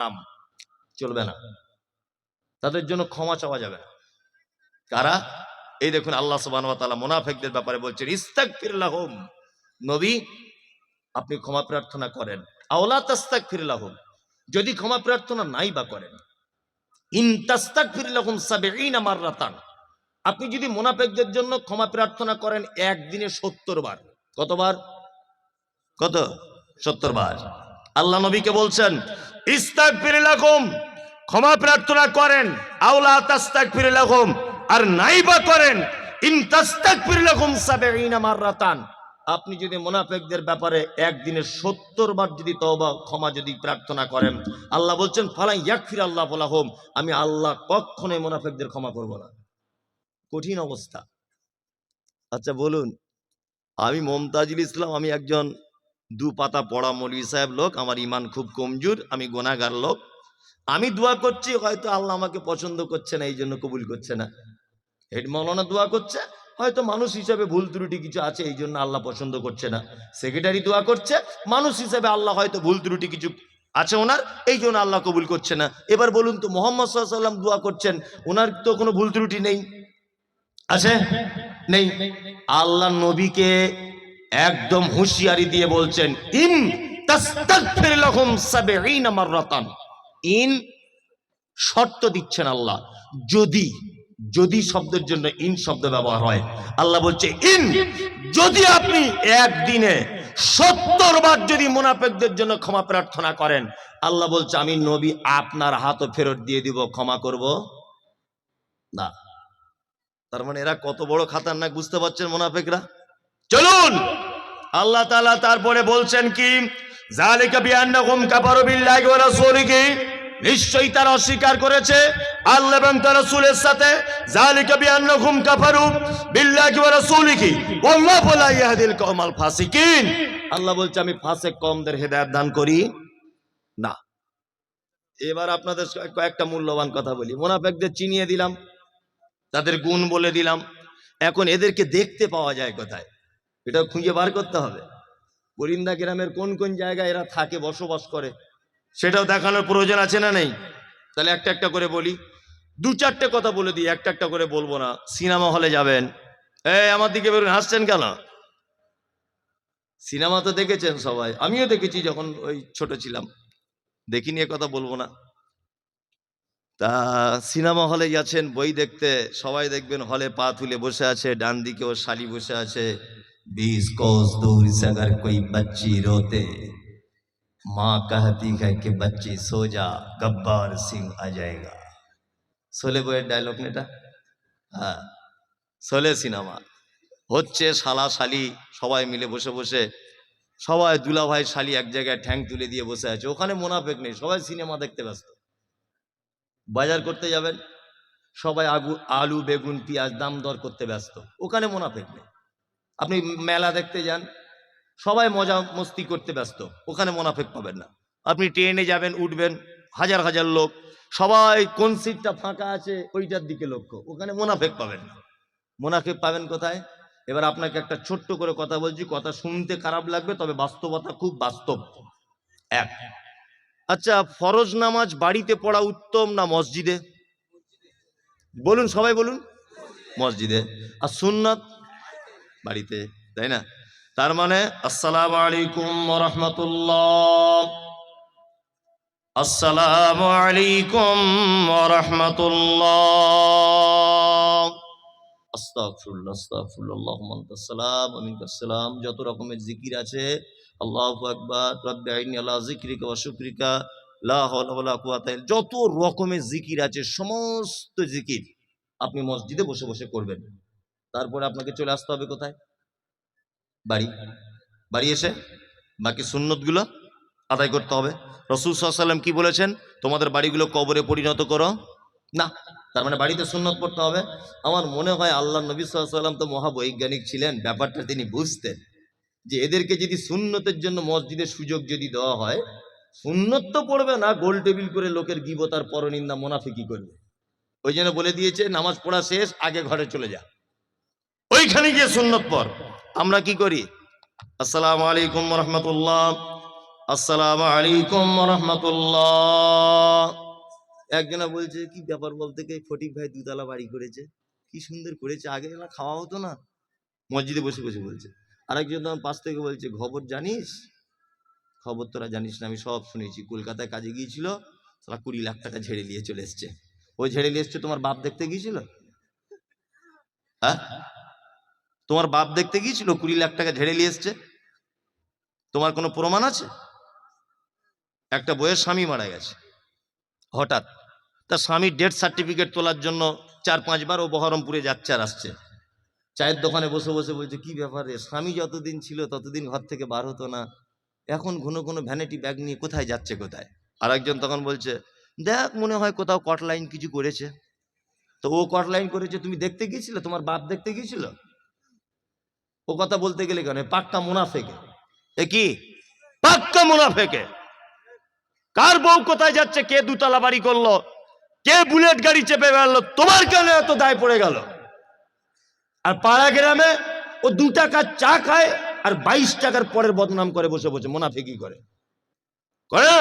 নাম চলবে না। তাদের জন্য ক্ষমা চাওয়া যাবে না। কারা? এই দেখুন আল্লাহ সুবাহ মোনাফেকদের ব্যাপারে বলছেন ইস্তাক লাহুম। নবী, আপনি ক্ষমা প্রার্থনা করেন। আওলা তাস্তাক ফিরলাহুম যদি ক্ষমা প্রার্থনা নাই বা করেন। ইন তাস্তাক ফিরলাহুম সাবেঈনা মাররাতান। আপনি যদি মোনাফেকদের জন্য ক্ষমা প্রার্থনা করেন, একদিনে সত্তর বার। কতবার? কত? সত্তর বার। আল্লাহ নবীকে বলছেন ইস্তাক ফিরলাকুম ক্ষমা প্রার্থনা করেন, আওলা তাস্তাক ফিরলাকুম আর নাই বা করেন, ইন তাস্তাক ফিরলাকুম সাবেঈনা মাররাতান। আপনি যদি মোনাফেকদের ব্যাপারে একদিনে সত্তর বার যদি তওবা, ক্ষমা যদি প্রার্থনা করেন, আল্লাহ বলছেন ফালাই ইয়াকফির আল্লাহ বলাহম আমি আল্লাহ কখনোই মোনাফেকদের ক্ষমা করব না। কঠিন অবস্থা। আচ্ছা বলুন, আমি মমতাজুল ইসলাম, আমি একজন দু পাতা পড়া মৌলী সাহেব লোক, আমার ইমান খুব কমজোর, আমি গোনাগার লোক। আমি দোয়া করছি, হয়তো আল্লাহ আমাকে পছন্দ করছে না এই জন্য কবুল করছে না। হেড মৌলানা দোয়া করছে, হয়তো মানুষ হিসাবে ভুল ত্রুটি কিছু আছে এই জন্য আল্লাহ পছন্দ করছে না। সেক্রেটারি দোয়া করছে, মানুষ হিসাবে আল্লাহ হয়তো ভুল ত্রুটি কিছু আছে ওনার এই জন্য আল্লাহ কবুল করছে না। এবার বলুন তো, মোহাম্মদ সাল্লাম দোয়া করছেন, ওনার তো কোনো ভুল ত্রুটি নেই? আছে? নেই। আল্লাহ নবীকে একদম হুঁশিয়ারি দিয়ে বলছেন, ইন ইন শর্ত দিচ্ছেন আল্লাহ। যদি যদি শব্দের জন্য ইন শব্দ ব্যবহার হয়, আল্লাহ বলছে, ইন যদি আপনি একদিনে সত্তর বার যদি মুনাফেকদের জন্য ক্ষমা প্রার্থনা করেন, আল্লাহ বলছে, আমি নবী আপনার হাতও ফেরত দিয়ে দিব, ক্ষমা করব না। তার মানে এরা কত বড় খাতার খাতারনাক বুঝতে পারছেন মুনাফেকরা? চলুন। আল্লাহ তালা তারপরে বলছেন কি? নিশ্চয়ই তারা অস্বীকার করেছে আল্লাহ এবং তার রাসূলের সাথে। ওয়া আল্লাহ বলছে, আমি ফাসিক কওমদের হেদায়েত দান করি। না। এবার আপনাদের কয়েকটা মূল্যবান কথা বলি। মুনাফেকদের চিনিয়ে দিলাম, তাদের গুণ বলে দিলাম। এখন এদেরকে দেখতে পাওয়া যায় কোথায়? এটা খুঁজে বার করতে হবে। পরিন্দা গ্রামের কোন কোন জায়গায় এরা থাকে, বসবাস করে, সেটাও দেখানোর প্রয়োজন আছে না নেই? তাহলে একটা একটা করে বলি। দু চারটে কথা বলে দিই, একটা একটা করে বলব না। সিনেমা হলে যাবেন। এই, আমার দিকে বেরোন। হাসছেন কেন? সিনেমা তো দেখেছেন সবাই। আমিও দেখেছি যখন ওই ছোট ছিলাম। দেখি নিয়ে কথা বলব না। তা সিনেমা হলে যাচ্ছেন, বই দেখতে। সবাই দেখবেন, হলে পা তুলে বসে আছে, ডান দিকে ও শালি বসে আছে। बीस कोस दूर से अगर कोई बच्ची रोते माँ कहती है कि बच्ची सो जा गब्बार सिंह आ जाएगा শোলে বইয়ের ডায়লগ এটা হ্যাঁ শোলে সিনেমা হচ্ছে শালা শালি সবাই মিলে বসে বসে সবাই দুলা ভাই শালি এক জায়গায় ঠ্যাং তুলে দিয়ে বসে আছে ওখানে মোনাফেক নেই সবাই সিনেমা দেখতে ব্যস্ত বাজার করতে যাবেন সবাই আগু আলু বেগুন পেঁয়াজ দাম দর করতে ব্যস্ত ওখানে মোনাফেক নেই আপনি মেলা দেখতে যান, সবাই মজা মস্তি করতে ব্যস্ত, ওখানে মোনাফেক পাবেন না। আপনি ট্রেনে যাবেন, উঠবেন, হাজার হাজার লোক, সবাই কোন সিটটা ফাঁকা আছে ওইটার দিকে লক্ষ্য, ওখানে মোনাফেক পাবেন না। মোনাফেক পাবেন কোথায়? এবার আপনাকে একটা ছোট্ট করে কথা বলছি, কথা শুনতে খারাপ লাগবে, তবে বাস্তবতা খুব বাস্তব। এক আচ্ছা ফরজ নামাজ বাড়িতে পড়া উত্তম না মসজিদে? বলুন, সবাই বলুন। মসজিদে। আর সুন্নত? বাড়িতে, তাই না? তার মানে আসসালামু আলাইকুম রহমতুল্লাহ। আলাইকুম রহমতুল্লাহ। যত রকমের জিকির আছে যত রকমের জিকির আছে, সমস্ত জিকির আপনি মসজিদে বসে বসে করবেন। তারপরে আপনাকে চলে আসতে হবে কোথায়? বাড়ি। বাড়ি এসে বাকি সুন্নতগুলো আদায় করতে হবে। রসুল সাল্লাম কি বলেছেন? তোমাদের বাড়িগুলো কবরে পরিণত করো। না, তার মানে বাড়িতে সুন্নত পড়তে হবে। আমার মনে হয় আল্লাহ নবী সাল্লাম তো মহাবৈজ্ঞানিক ছিলেন, ব্যাপারটা তিনি বুঝতেন। যে এদেরকে যদি সুন্নতের জন্য মসজিদের সুযোগ যদি দেওয়া হয়, সুন্নত তো পড়বে না, গোল টেবিল করে লোকের গিবতার পরনিন্দা মোনাফিকি করবে। ওই জন্য বলে দিয়েছে, নামাজ পড়া শেষ, আগে ঘরে চলে যা। ওইখানে গিয়ে সুন্নত পর আমরা কি করি? আসসালামু আলাইকুম রহমতুল্লাহ আসসালামু আলাইকুম রহমতুল্লাহ একজনা বলছে, কি ব্যাপার বলতে কি? ফটিক ভাই দুতলা বাড়ি করেছে। কি সুন্দর করেছে। আগে এলা খাওয়া হতো না? মসজিদে বসে বসে বলছে। আরেকজন তখন পাশ থেকে বলছে, খবর জানিস? খবর তোরা জানিস না, আমি সব শুনেছি। কলকাতায় কাজে গিয়েছিল সারা কুড়ি লাখ টাকা ঝেড়ে নিয়ে চলে এসছে। ওই ঝেড়ে নিয়ে এসছে, তোমার বাপ দেখতে গিয়েছিল? হ্যাঁ? তোমার বাপ দেখতে গিয়েছিল? কুড়ি লাখ টাকা ঝেড়ে নিয়ে এসছে। তোমার কোনো প্রমাণ আছে? একটা বইয়ের স্বামী মারা গেছে, হঠাৎ। তার স্বামীর ডেথ সার্টিফিকেট তোলার জন্য চার পাঁচবার ও বহরমপুরে যাচ্ছে আর আসছে। চায়ের দোকানে বসে বসে বলছে, কি ব্যাপারে স্বামী যতদিন ছিল, ততদিন ঘর থেকে বার হতো না। এখন ঘন ঘন ভ্যানিটি ব্যাগ নিয়ে কোথায় যাচ্ছে কোথায়? আরেকজন তখন বলছে, দেখ, মনে হয় কোথাও কট লাইন কিছু করেছে। তো ও কট লাইন করেছে, তুমি দেখতে গিয়েছিলে? তোমার বাপ দেখতে গিয়েছিল? ও কথা বলতে গেলে কেন? পাক্কা মুনাফেকে। এ কি? পাক্কা মুনাফেকে। কার বউ কোথায় যাচ্ছে? কে দুতলা বাড়ি করল? কে বুলেট গাড়ি চেপে বেড়ালো? তোমার কেন এত দায় পড়ে গেল? আর পাড়া গ্রামে ও দু টাকার চা খায় আর বাইশ টাকার পরের বদনাম করে বসে বসে। মুনাফেকি করে? করে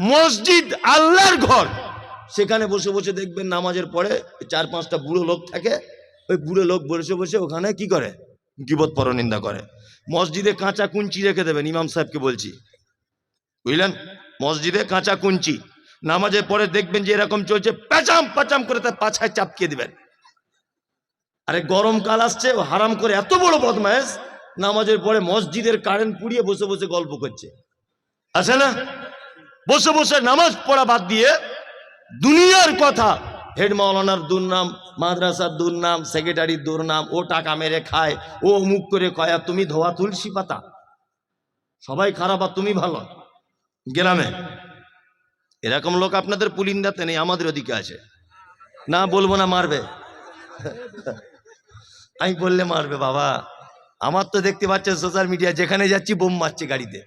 মসজিদ আল্লাহর ঘর। সেখানে বসে বসে দেখবেন নামাজের পরে চার পাঁচটা বুড়ো লোক থাকে। ওই বুড়ো লোক বসে বসে ওখানে কি করে? গিবত পরনিন্দা করে। মসজিদে কাঁচা কুঞ্চি রেখে দেবেন, ইমাম সাহেবকে বলছি। বুঝলেন? মসজিদে কাঁচা কুঞ্চি। নামাজের পরে দেখবেন যে এরকম চলছে, প্যাচাম প্যাচাম করে তার পাছায় চাপকিয়ে দিবেন। আরে গরমকাল আসছে হারাম করে এত বড় বদমায়েশ, নামাজের পরে মসজিদের কারেন্ট পুড়িয়ে বসে বসে গল্প করছে। আছে না? বসে বসে নামাজ পড়া বাদ দিয়ে দুনিয়ার কথা, হেড মাওলানার দুর্নাম মাদ্রাসার দুর্নাম সেক্রেটারির দুর্নাম, ও টাকা মেরে খায়, ও মুখ করে কয়া তুমি ধোয়া তুলসী পাতা? সবাই খারাপ, আর তুমি ভালো? গ্রামে এরকম লোক আপনাদের পুলিন্দাতে নেই, আমাদের ওদিকে আছে। না, বলব না, মারবে। আমি বললে মারবে, বাবা। আমার তো দেখতে পাচ্ছেন সোশ্যাল মিডিয়া যেখানে যাচ্ছি, বোম মারছে গাড়িতে।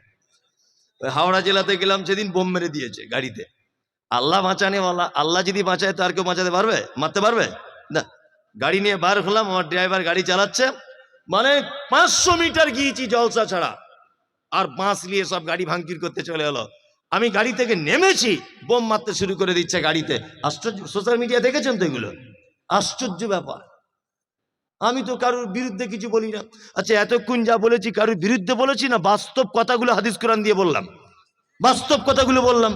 হাওড়া জেলাতে গেলাম, সেদিন বোম মেরে দিয়েছে গাড়িতে। আল্লাহ বাঁচানে ওয়ালা আল্লাহ যদি বাঁচায়, তো আর কেউ বাঁচাতে পারবে? মারতে পারবে? না, গাড়ি নিয়ে বার হলাম, আমার ড্রাইভার গাড়ি চালাচ্ছে। মানে পাঁচশো মিটার গিয়েছি জলসা ছাড়া। আর বাঁশ নিয়ে সব গাড়ি ভাঙচুর করতে চলে এলো। আমি গাড়ি থেকে নেমেছি, বোম মারতে শুরু করে দিচ্ছে গাড়িতে। আশ্চর্য সোশ্যাল মিডিয়া দেখেছেন তো এগুলো? আশ্চর্য ব্যাপার। আমি তো কারোর বিরুদ্ধে কিছু বলি না। আচ্ছা এতক্ষণ যা বলেছি কারোর বিরুদ্ধে বলেছি না, বাস্তব কথাগুলো হাদিস কোরআন দিয়ে বললাম। বাস্তব কথাগুলো বললাম।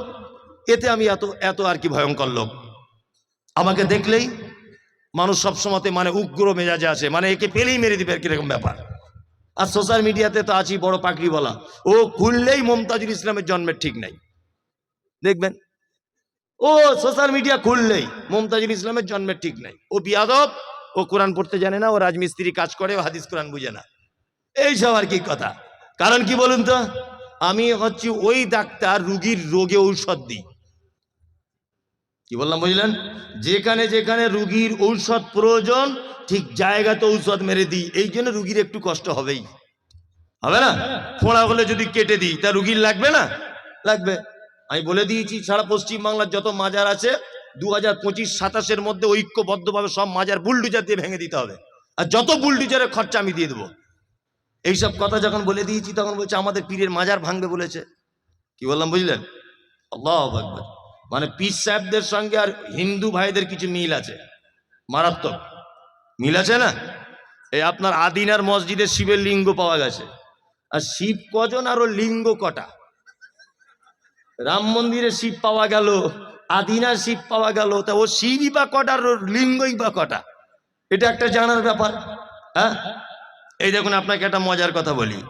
এতে আমি এত এত আর কি ভয়ঙ্কর লোক। আমাকে দেখলেই মানুষ সবসময়তে মানে উগ্র মেজাজে আছে মানে একে পেলেই মেরে দিবে কীরকম ব্যাপার? আর সোশ্যাল মিডিয়াতে তো আছি, বড় পাকড়ি বলা। ও খুললেই মমতাজুল ইসলামের জন্মের ঠিক নাই। দেখবেন? ও সোশ্যাল মিডিয়া খুললেই মমতাজুল ইসলামের জন্মের ঠিক নাই। ও বিয়াদব, ও কোরআন পড়তে জানে না, ও রাজমিস্ত্রি কাজ করে, ও হাদিস কোরআন বুঝে না। এইসব আর কি কথা? কারণ কি বলুন তো? আমি হচ্ছি ওই ডাক্তার রুগীর রোগে ঔষধ দিই। কি বললাম বুঝলেন? যেখানে যেখানে রুগীর ঔষধ প্রয়োজন, ঠিক জায়গাতে ঔষধ মেরে দিই। এই জন্য রুগীর একটু কষ্ট হবেই। হবে না? ফোঁড়া হলে যদি কেটে দিই, তা রুগীর লাগবে না? লাগবে। আমি বলে দিয়েছি, সারা পশ্চিম বাংলার যত মাজার আছে দু হাজার পঁচিশ সাতাশের মধ্যে ঐক্যবদ্ধভাবে সব মাজার বুলডুজার দিয়ে ভেঙে দিতে হবে। আর যত বুলডুজারের খরচা আমি দিয়ে দেবো। এইসব কথা যখন বলে দিয়েছি, তখন বলছে, আমাদের পীরের মাজার ভাঙবে বলেছে। কি বললাম বুঝলেন? আল্লাহ আকবার। মানে পীর সাহেবদের সঙ্গে আর হিন্দু ভাইদের কিছু মিল আছে। মারাত্মক। মিল আছে না? এই আপনার আদিনার মসজিদে শিবের লিঙ্গ পাওয়া গেছে। আর শিব কজন আর লিঙ্গ কটা? রাম মন্দিরে শিব পাওয়া গেল, আদিনার শিব পাওয়া গেল, তা ও শিবই বা কটা আর লিঙ্গই বা কটা? এটা একটা জানার ব্যাপার হ্যাঁ? এই দেখুন, আপনাকে একটা মজার কথা বলি।